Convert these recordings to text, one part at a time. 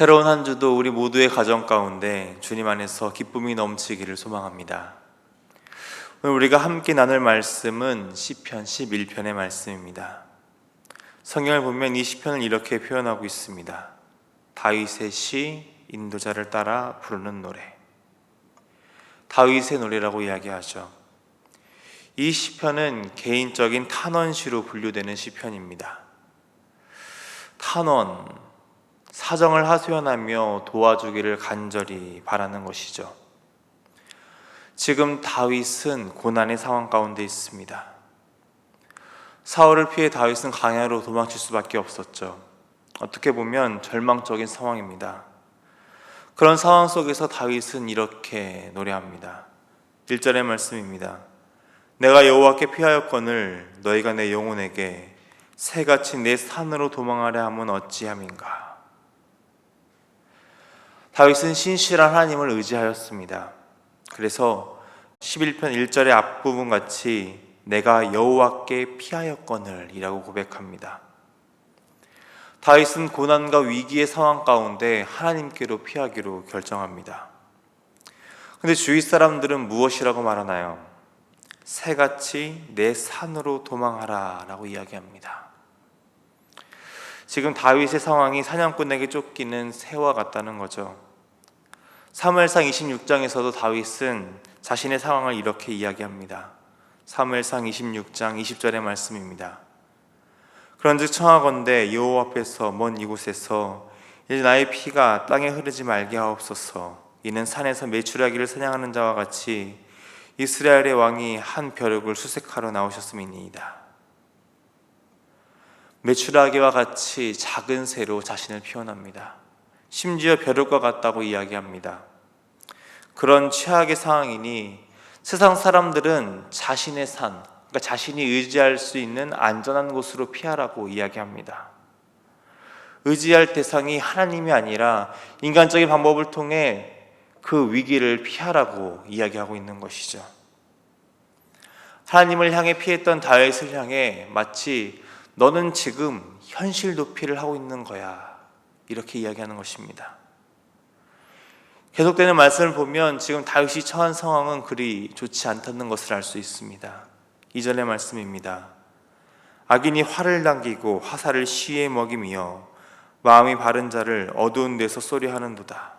새로운 한 주도 우리 모두의 가정 가운데 주님 안에서 기쁨이 넘치기를 소망합니다. 오늘 우리가 함께 나눌 말씀은 시편 11편의 말씀입니다. 성경을 보면 이 시편을 이렇게 표현하고 있습니다. 다윗의 시 인도자를 따라 부르는 노래. 다윗의 노래라고 이야기하죠. 이 시편은 개인적인 탄원시로 분류되는 시편입니다. 탄원, 사정을 하소연하며 도와주기를 간절히 바라는 것이죠. 지금 다윗은 고난의 상황 가운데 있습니다. 사울을 피해 다윗은 강야로 도망칠 수밖에 없었죠. 어떻게 보면 절망적인 상황입니다. 그런 상황 속에서 다윗은 이렇게 노래합니다. 1절의 말씀입니다. 내가 여호와께 피하였거늘 너희가 내 영혼에게 새같이 내 산으로 도망하려 함은 어찌함인가. 다윗은 신실한 하나님을 의지하였습니다. 그래서 11편 1절의 앞부분 같이 내가 여호와께 피하였거늘이라고 고백합니다. 다윗은 고난과 위기의 상황 가운데 하나님께로 피하기로 결정합니다. 근데 주위 사람들은 무엇이라고 말하나요? 새같이 내 산으로 도망하라 라고 이야기합니다. 지금 다윗의 상황이 사냥꾼에게 쫓기는 새와 같다는 거죠. 사무엘상 26장에서도 다윗은 자신의 상황을 이렇게 이야기합니다. 사무엘상 26장 20절의 말씀입니다. 그런즉 청하건대 여호와 앞에서 먼 이곳에서 이제 나의 피가 땅에 흐르지 말게 하옵소서. 이는 산에서 메추라기를 사냥하는 자와 같이 이스라엘의 왕이 한 벼룩을 수색하러 나오셨음이니이다. 메추라기와 같이 작은 새로 자신을 표현합니다. 심지어 벼룩과 같다고 이야기합니다. 그런 최악의 상황이니 세상 사람들은 자신의 산, 그러니까 자신이 의지할 수 있는 안전한 곳으로 피하라고 이야기합니다. 의지할 대상이 하나님이 아니라 인간적인 방법을 통해 그 위기를 피하라고 이야기하고 있는 것이죠. 하나님을 향해 피했던 다윗을 향해 마치 너는 지금 현실 도피를 하고 있는 거야. 이렇게 이야기하는 것입니다. 계속되는 말씀을 보면 지금 다윗이 처한 상황은 그리 좋지 않다는 것을 알 수 있습니다. 이전의 말씀입니다. 악인이 활을 당기고 화살을 시에 먹이며 마음이 바른 자를 어두운 데서 쏘리하는도다.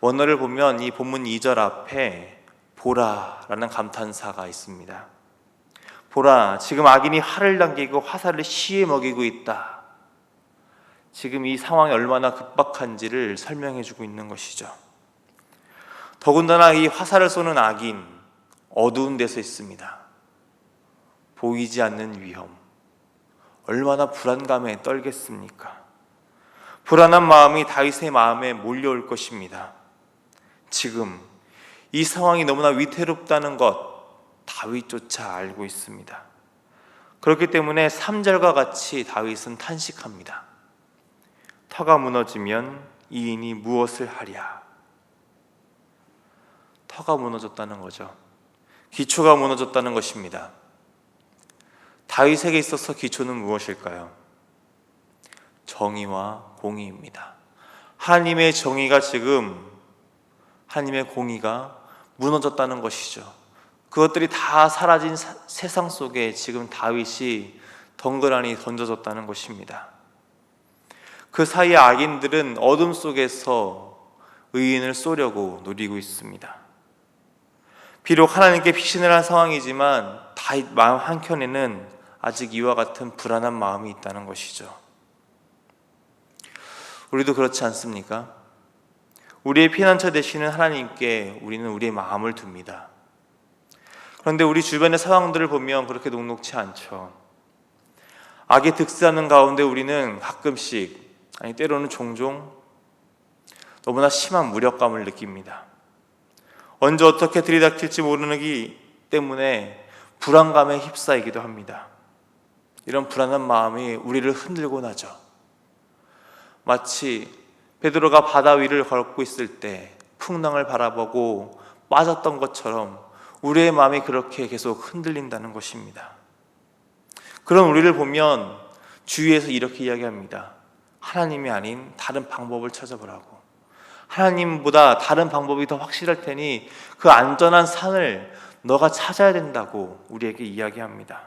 원어를 보면 이 본문 2절 앞에 보라라는 감탄사가 있습니다. 보라, 지금 악인이 활을 당기고 화살을 시에 먹이고 있다. 지금 이 상황이 얼마나 급박한지를 설명해 주고 있는 것이죠. 더군다나 이 화살을 쏘는 악인, 어두운 데서 있습니다. 보이지 않는 위험. 얼마나 불안감에 떨겠습니까? 불안한 마음이 다윗의 마음에 몰려올 것입니다. 지금 이 상황이 너무나 위태롭다는 것 다윗조차 알고 있습니다. 그렇기 때문에 3절과 같이 다윗은 탄식합니다. 터가 무너지면 이인이 무엇을 하랴? 터가 무너졌다는 거죠. 기초가 무너졌다는 것입니다. 다윗에게 있어서 기초는 무엇일까요? 정의와 공의입니다. 하나님의 정의가 지금 하나님의 공의가 무너졌다는 것이죠. 그것들이 다 사라진 사, 세상 속에 지금 다윗이 덩그러니 던져졌다는 것입니다. 그 사이에 악인들은 어둠 속에서 의인을 쏘려고 노리고 있습니다. 비록 하나님께 피신을 한 상황이지만 다윗 마음 한켠에는 아직 이와 같은 불안한 마음이 있다는 것이죠. 우리도 그렇지 않습니까? 우리의 피난처 되시는 하나님께 우리는 우리의 마음을 둡니다. 그런데 우리 주변의 상황들을 보면 그렇게 녹록치 않죠. 악에 득세하는 가운데 우리는 가끔씩, 아니, 때로는 종종 너무나 심한 무력감을 느낍니다. 언제 어떻게 들이닥칠지 모르기 때문에 불안감에 휩싸이기도 합니다. 이런 불안한 마음이 우리를 흔들고 나죠. 마치 베드로가 바다 위를 걷고 있을 때 풍랑을 바라보고 빠졌던 것처럼 우리의 마음이 그렇게 계속 흔들린다는 것입니다. 그런 우리를 보면 주위에서 이렇게 이야기합니다. 하나님이 아닌 다른 방법을 찾아보라고. 하나님보다 다른 방법이 더 확실할 테니 그 안전한 산을 너가 찾아야 된다고 우리에게 이야기합니다.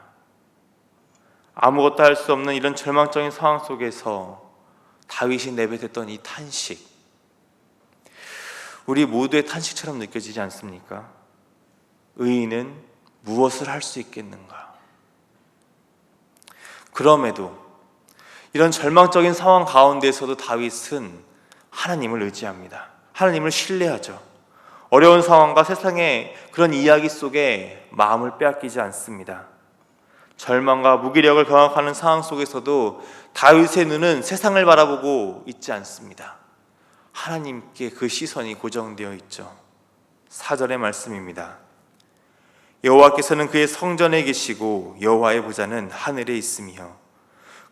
아무것도 할 수 없는 이런 절망적인 상황 속에서 다윗이 내뱉었던 이 탄식. 우리 모두의 탄식처럼 느껴지지 않습니까? 의인은 무엇을 할 수 있겠는가? 그럼에도 이런 절망적인 상황 가운데서도 다윗은 하나님을 의지합니다. 하나님을 신뢰하죠. 어려운 상황과 세상의 그런 이야기 속에 마음을 빼앗기지 않습니다. 절망과 무기력을 경험하는 상황 속에서도 다윗의 눈은 세상을 바라보고 있지 않습니다. 하나님께 그 시선이 고정되어 있죠. 사절의 말씀입니다. 여호와께서는 그의 성전에 계시고 여호와의 보좌는 하늘에 있으며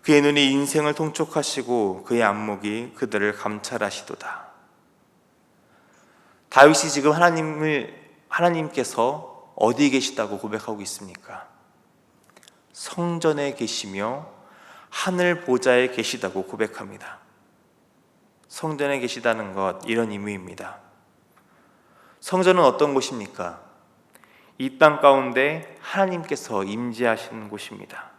그의 눈이 인생을 통촉하시고 그의 안목이 그들을 감찰하시도다. 다윗이 지금 하나님을 하나님께서 어디 계시다고 고백하고 있습니까? 성전에 계시며 하늘 보좌에 계시다고 고백합니다. 성전에 계시다는 것 이런 의미입니다. 성전은 어떤 곳입니까? 이 땅 가운데 하나님께서 임재하시는 곳입니다.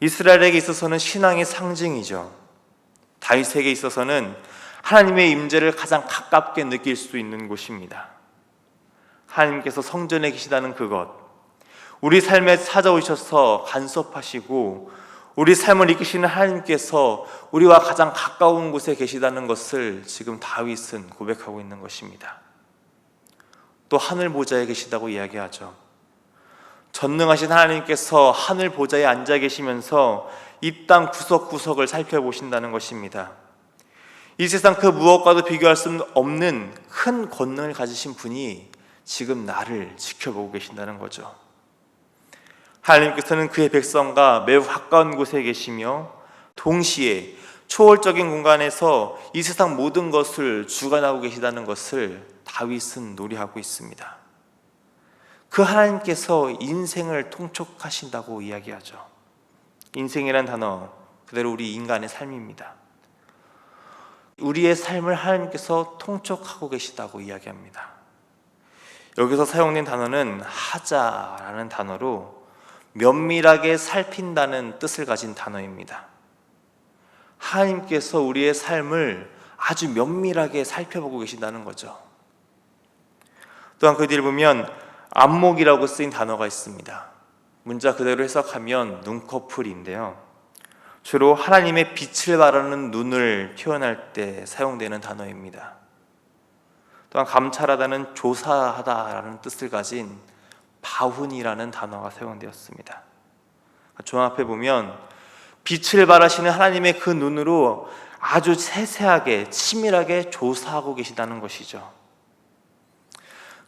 이스라엘에게 있어서는 신앙의 상징이죠. 다윗에게 있어서는 하나님의 임재를 가장 가깝게 느낄 수 있는 곳입니다. 하나님께서 성전에 계시다는 그것, 우리 삶에 찾아오셔서 간섭하시고 우리 삶을 이끄시는 하나님께서 우리와 가장 가까운 곳에 계시다는 것을 지금 다윗은 고백하고 있는 것입니다. 또 하늘 보좌에 계시다고 이야기하죠. 전능하신 하나님께서 하늘 보좌에 앉아 계시면서 이 땅 구석구석을 살펴보신다는 것입니다. 이 세상 그 무엇과도 비교할 수 없는 큰 권능을 가지신 분이 지금 나를 지켜보고 계신다는 거죠. 하나님께서는 그의 백성과 매우 가까운 곳에 계시며 동시에 초월적인 공간에서 이 세상 모든 것을 주관하고 계시다는 것을 다윗은 노래하고 있습니다. 그 하나님께서 인생을 통촉하신다고 이야기하죠. 인생이란 단어 그대로 우리 인간의 삶입니다. 우리의 삶을 하나님께서 통촉하고 계시다고 이야기합니다. 여기서 사용된 단어는 하자라는 단어로 면밀하게 살핀다는 뜻을 가진 단어입니다. 하나님께서 우리의 삶을 아주 면밀하게 살펴보고 계신다는 거죠. 또한 그 뒤를 보면 안목이라고 쓰인 단어가 있습니다. 문자 그대로 해석하면 눈꺼풀인데요. 주로 하나님의 빛을 바라는 눈을 표현할 때 사용되는 단어입니다. 또한 감찰하다는 조사하다라는 뜻을 가진 바훈이라는 단어가 사용되었습니다. 종합해 보면 빛을 발하시는 하나님의 그 눈으로 아주 세세하게 치밀하게 조사하고 계시다는 것이죠.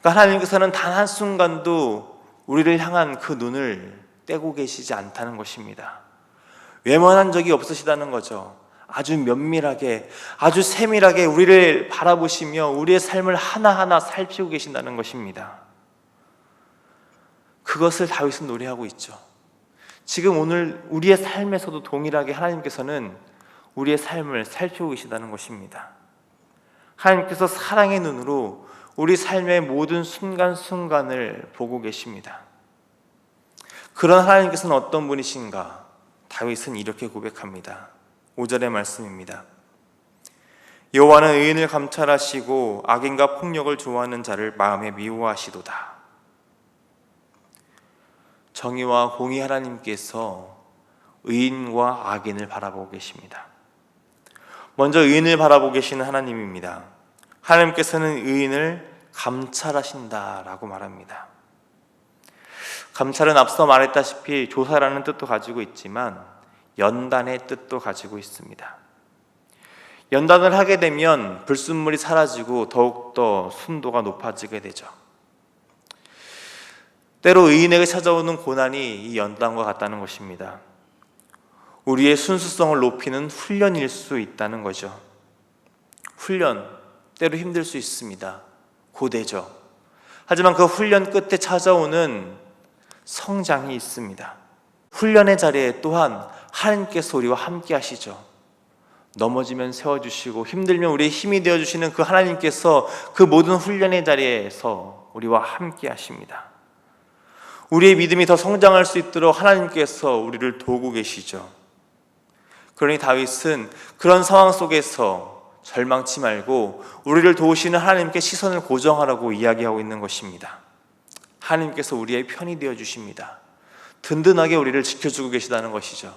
그러니까 하나님께서는 단 한 순간도 우리를 향한 그 눈을 떼고 계시지 않다는 것입니다. 외면한 적이 없으시다는 거죠. 아주 면밀하게, 아주 세밀하게 우리를 바라보시며 우리의 삶을 하나하나 살피고 계신다는 것입니다. 그것을 다윗은 노래하고 있죠. 지금 오늘 우리의 삶에서도 동일하게 하나님께서는 우리의 삶을 살피고 계시다는 것입니다. 하나님께서 사랑의 눈으로 우리 삶의 모든 순간순간을 보고 계십니다. 그런 하나님께서는 어떤 분이신가? 다윗은 이렇게 고백합니다. 5절의 말씀입니다. 여호와는 의인을 감찰하시고 악인과 폭력을 좋아하는 자를 마음에 미워하시도다. 정의와 공의 하나님께서 의인과 악인을 바라보고 계십니다. 먼저 의인을 바라보고 계시는 하나님입니다. 하나님께서는 의인을 감찰하신다라고 말합니다. 감찰은 앞서 말했다시피 조사라는 뜻도 가지고 있지만 연단의 뜻도 가지고 있습니다. 연단을 하게 되면 불순물이 사라지고 더욱더 순도가 높아지게 되죠. 때로 의인에게 찾아오는 고난이 이 연단과 같다는 것입니다. 우리의 순수성을 높이는 훈련일 수 있다는 거죠. 훈련, 때로 힘들 수 있습니다. 고대죠. 하지만 그 훈련 끝에 찾아오는 성장이 있습니다. 훈련의 자리에 또한 하나님께서 우리와 함께 하시죠. 넘어지면 세워주시고 힘들면 우리의 힘이 되어주시는 그 하나님께서 그 모든 훈련의 자리에서 우리와 함께 하십니다. 우리의 믿음이 더 성장할 수 있도록 하나님께서 우리를 도우고 계시죠. 그러니 다윗은 그런 상황 속에서 절망치 말고 우리를 도우시는 하나님께 시선을 고정하라고 이야기하고 있는 것입니다. 하나님께서 우리의 편이 되어 주십니다. 든든하게 우리를 지켜주고 계시다는 것이죠.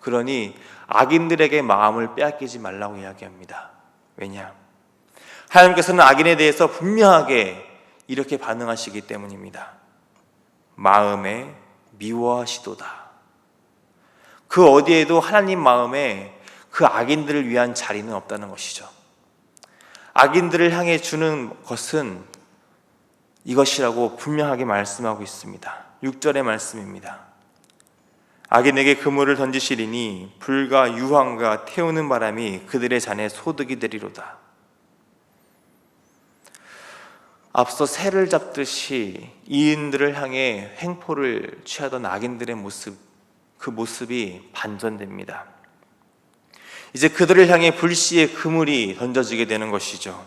그러니 악인들에게 마음을 빼앗기지 말라고 이야기합니다. 왜냐? 하나님께서는 악인에 대해서 분명하게 이렇게 반응하시기 때문입니다. 마음에 미워하시도다. 그 어디에도 하나님 마음에 그 악인들을 위한 자리는 없다는 것이죠. 악인들을 향해 주는 것은 이것이라고 분명하게 말씀하고 있습니다. 6절의 말씀입니다. 악인에게 그물을 던지시리니 불과 유황과 태우는 바람이 그들의 잔에 소득이 되리로다. 앞서 새를 잡듯이 이인들을 향해 횡포를 취하던 악인들의 모습, 그 모습이 반전됩니다. 이제 그들을 향해 불씨의 그물이 던져지게 되는 것이죠.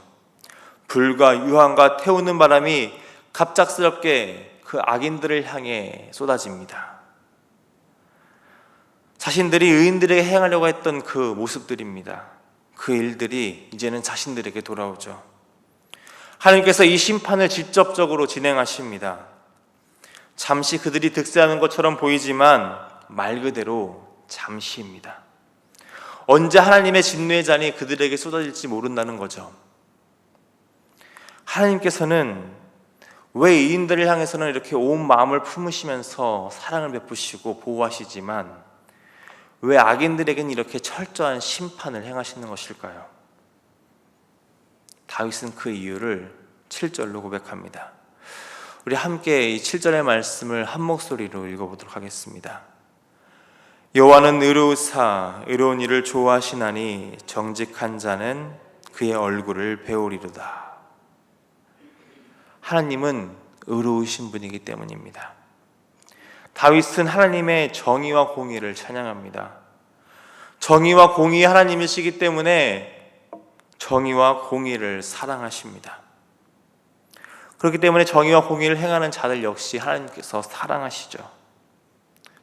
불과 유황과 태우는 바람이 갑작스럽게 그 악인들을 향해 쏟아집니다. 자신들이 의인들에게 행하려고 했던 그 모습들입니다. 그 일들이 이제는 자신들에게 돌아오죠. 하나님께서 이 심판을 직접적으로 진행하십니다. 잠시 그들이 득세하는 것처럼 보이지만 말 그대로 잠시입니다. 언제 하나님의 진노의 잔이 그들에게 쏟아질지 모른다는 거죠. 하나님께서는 왜 이인들을 향해서는 이렇게 온 마음을 품으시면서 사랑을 베푸시고 보호하시지만 왜 악인들에게는 이렇게 철저한 심판을 행하시는 것일까요? 다윗은 그 이유를 7절로 고백합니다. 우리 함께 이 7절의 말씀을 한 목소리로 읽어보도록 하겠습니다. 여호와는 의로우사 의로운 일을 좋아하시나니 정직한 자는 그의 얼굴을 배우리로다. 하나님은 의로우신 분이기 때문입니다. 다윗은 하나님의 정의와 공의를 찬양합니다. 정의와 공의 하나님이시기 때문에 정의와 공의를 사랑하십니다. 그렇기 때문에 정의와 공의를 행하는 자들 역시 하나님께서 사랑하시죠.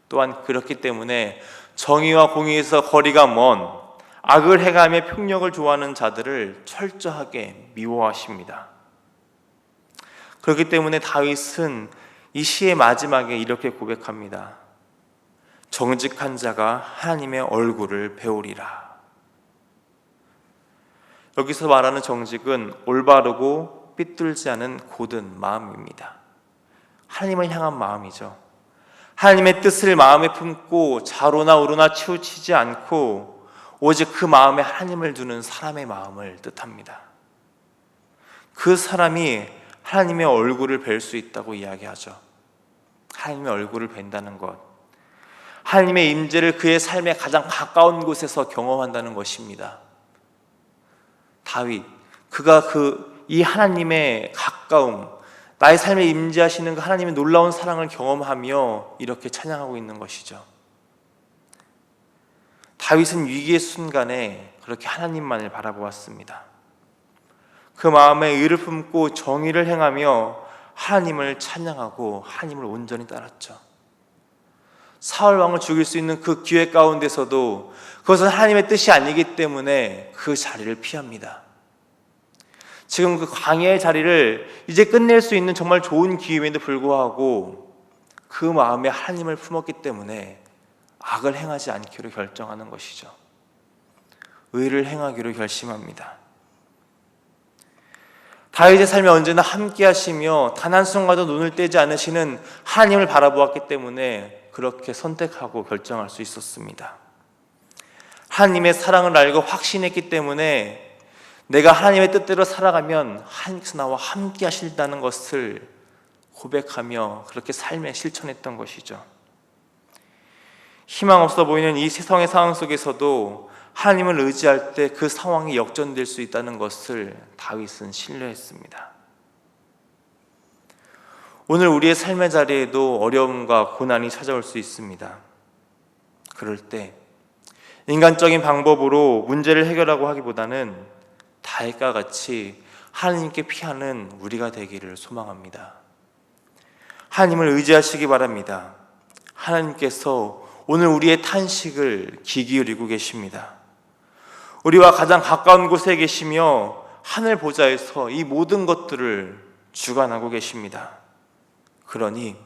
또한 그렇기 때문에 정의와 공의에서 거리가 먼 악을 행하며 폭력을 좋아하는 자들을 철저하게 미워하십니다. 그렇기 때문에 다윗은 이 시의 마지막에 이렇게 고백합니다. 정직한 자가 하나님의 얼굴을 배우리라. 여기서 말하는 정직은 올바르고 삐뚤지 않은 고든 마음입니다. 하나님을 향한 마음이죠. 하나님의 뜻을 마음에 품고 자로나 우로나 치우치지 않고 오직 그 마음에 하나님을 두는 사람의 마음을 뜻합니다. 그 사람이 하나님의 얼굴을 뵐 수 있다고 이야기하죠. 하나님의 얼굴을 뵌다는 것. 하나님의 임재를 그의 삶의 가장 가까운 곳에서 경험한다는 것입니다. 다윗 그가 그 이 하나님의 가까움 나의 삶에 임재하시는 그 하나님의 놀라운 사랑을 경험하며 이렇게 찬양하고 있는 것이죠. 다윗은 위기의 순간에 그렇게 하나님만을 바라보았습니다. 그 마음에 의를 품고 정의를 행하며 하나님을 찬양하고 하나님을 온전히 따랐죠. 사울 왕을 죽일 수 있는 그 기회 가운데서도 그것은 하나님의 뜻이 아니기 때문에 그 자리를 피합니다. 지금 그 광야의 자리를 이제 끝낼 수 있는 정말 좋은 기회임에도 불구하고 그 마음에 하나님을 품었기 때문에 악을 행하지 않기로 결정하는 것이죠. 의를 행하기로 결심합니다. 다윗의 삶에 언제나 함께 하시며 단 한순간도 눈을 떼지 않으시는 하나님을 바라보았기 때문에 그렇게 선택하고 결정할 수 있었습니다. 하나님의 사랑을 알고 확신했기 때문에 내가 하나님의 뜻대로 살아가면 하나님께서 나와 함께 하신다는 것을 고백하며 그렇게 삶에 실천했던 것이죠. 희망 없어 보이는 이 세상의 상황 속에서도 하나님을 의지할 때 그 상황이 역전될 수 있다는 것을 다윗은 신뢰했습니다. 오늘 우리의 삶의 자리에도 어려움과 고난이 찾아올 수 있습니다. 그럴 때 인간적인 방법으로 문제를 해결하고 하기보다는 다윗과 같이 하나님께 피하는 우리가 되기를 소망합니다. 하나님을 의지하시기 바랍니다. 하나님께서 오늘 우리의 탄식을 귀 기울이고 계십니다. 우리와 가장 가까운 곳에 계시며 하늘 보좌에서 이 모든 것들을 주관하고 계십니다. 그러니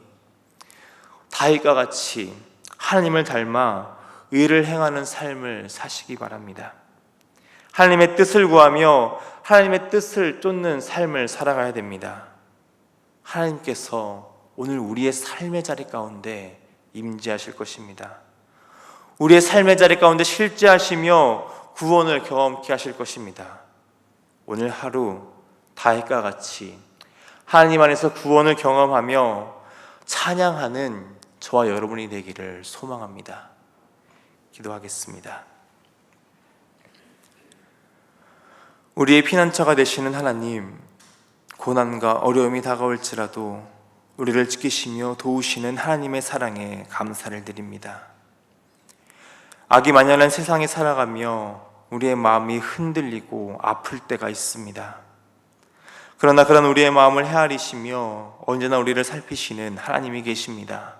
다윗과 같이 하나님을 닮아 의를 행하는 삶을 사시기 바랍니다. 하나님의 뜻을 구하며 하나님의 뜻을 쫓는 삶을 살아가야 됩니다. 하나님께서 오늘 우리의 삶의 자리 가운데 임재하실 것입니다. 우리의 삶의 자리 가운데 실제하시며 구원을 경험케 하실 것입니다. 오늘 하루 다윗과 같이 하나님 안에서 구원을 경험하며 찬양하는 저와 여러분이 되기를 소망합니다. 기도하겠습니다. 우리의 피난처가 되시는 하나님, 고난과 어려움이 다가올지라도 우리를 지키시며 도우시는 하나님의 사랑에 감사를 드립니다. 악이 만연한 세상에 살아가며 우리의 마음이 흔들리고 아플 때가 있습니다. 그러나 그런 우리의 마음을 헤아리시며 언제나 우리를 살피시는 하나님이 계십니다.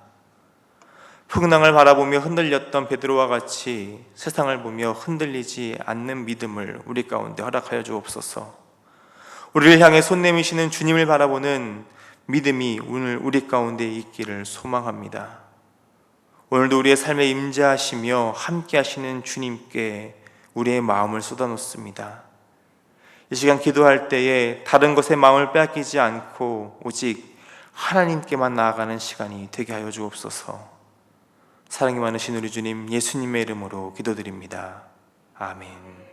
풍랑을 바라보며 흔들렸던 베드로와 같이 세상을 보며 흔들리지 않는 믿음을 우리 가운데 허락하여 주옵소서. 우리를 향해 손 내미시는 주님을 바라보는 믿음이 오늘 우리 가운데 있기를 소망합니다. 오늘도 우리의 삶에 임재하시며 함께 하시는 주님께 우리의 마음을 쏟아놓습니다. 이 시간 기도할 때에 다른 것에 마음을 빼앗기지 않고 오직 하나님께만 나아가는 시간이 되게 하여 주옵소서. 사랑이 많으신 우리 주님 예수님의 이름으로 기도드립니다. 아멘.